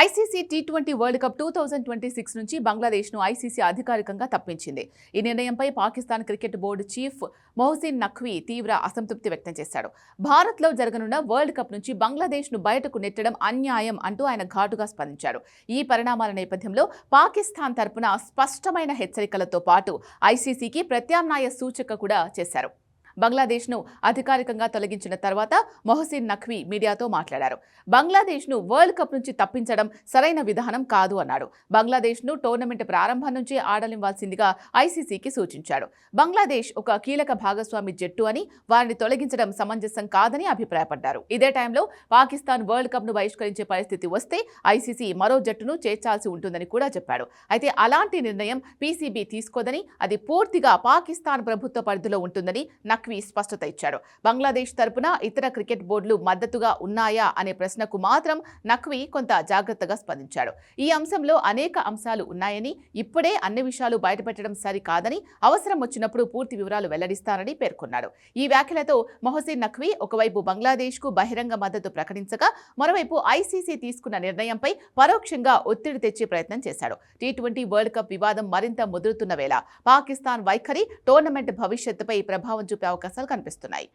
ICC T twenty world cup two thousand twenty six నుంచి బంగ్లాదేశ్ను ICC అధికారికంగా తప్పించింది. ఈ నిర్ణయంపై Pakistan cricket board chief Mohsin Naqvi తీవ్ర అసంతృప్తి వ్యక్తం చేశాడు. భారత్లో జరగనున్న వరల్డ్ కప్ నుంచి బంగ్లాదేశ్ను బయటకు నెట్టడం అన్యాయం అంటూ ఆయన ఘాటుగా స్పందించాడు. ఈ పరిణామాల నేపథ్యంలో పాకిస్తాన్ తరపున స్పష్టమైన హెచ్చరికలతో పాటు ఐసీసీకి ప్రత్యామ్నాయ సూచిక కూడా చేశారు. బంగ్లాదేశ్ను అధికారికంగా తొలగించిన తర్వాత మొహసిన్ నఖ్వీ మీడియాతో మాట్లాడారు. బంగ్లాదేశ్ను వరల్డ్ కప్ నుంచి తప్పించడం సరైన విధానం కాదు అన్నాడు. బంగ్లాదేశ్ను టోర్నమెంట్ ప్రారంభం నుంచి ఆడనివ్వాల్సిందిగా ఐసీసీకి సూచించాడు. బంగ్లాదేశ్ ఒక కీలక భాగస్వామి జట్టు అని వారిని తొలగించడం సమంజసం కాదని అభిప్రాయపడ్డారు. ఇదే టైంలో పాకిస్తాన్ వరల్డ్ కప్ను బహిష్కరించే పరిస్థితి వస్తే ఐసీసీ మరో జట్టును చేర్చాల్సి ఉంటుందని కూడా చెప్పాడు. అయితే అలాంటి నిర్ణయం పీసీబీ తీసుకోదని అది పూర్తిగా పాకిస్తాన్ ప్రభుత్వ పరిధిలో ఉంటుందని నఖ్వీ స్పష్టత ఇచ్చాడు. బంగ్లాదేశ్ తరపున ఇతర క్రికెట్ బోర్డులు మద్దతుగా ఉన్నాయా అనే ప్రశ్నకు మాత్రం నఖ్వీ కొంత జాగ్రత్తగా స్పందించాడు. ఈ అంశంలో అనేక అంశాలు ఉన్నాయని ఇప్పుడే అన్ని విషయాలు బయటపెట్టడం సరికాదని అవసరం వచ్చినప్పుడు పూర్తి వివరాలు వెల్లడిస్తానని పేర్కొన్నాడు. ఈ వ్యాఖ్యలతో మొహసిన్ నఖ్వీ ఒకవైపు బంగ్లాదేశ్కు బహిరంగ మద్దతు ప్రకటించగా మరోవైపు ఐసీసీ తీసుకున్న నిర్ణయంపై పరోక్షంగా ఒత్తిడి తెచ్చే ప్రయత్నం చేశాడు. టీ ట్వంటీ వరల్డ్ కప్ వివాదం మరింత ముదురుతున్న వేళ పాకిస్తాన్ వైఖరి టోర్నమెంట్ భవిష్యత్తుపై ప్రభావం చూపే అవకాశాలు కనిపిస్తున్నాయి.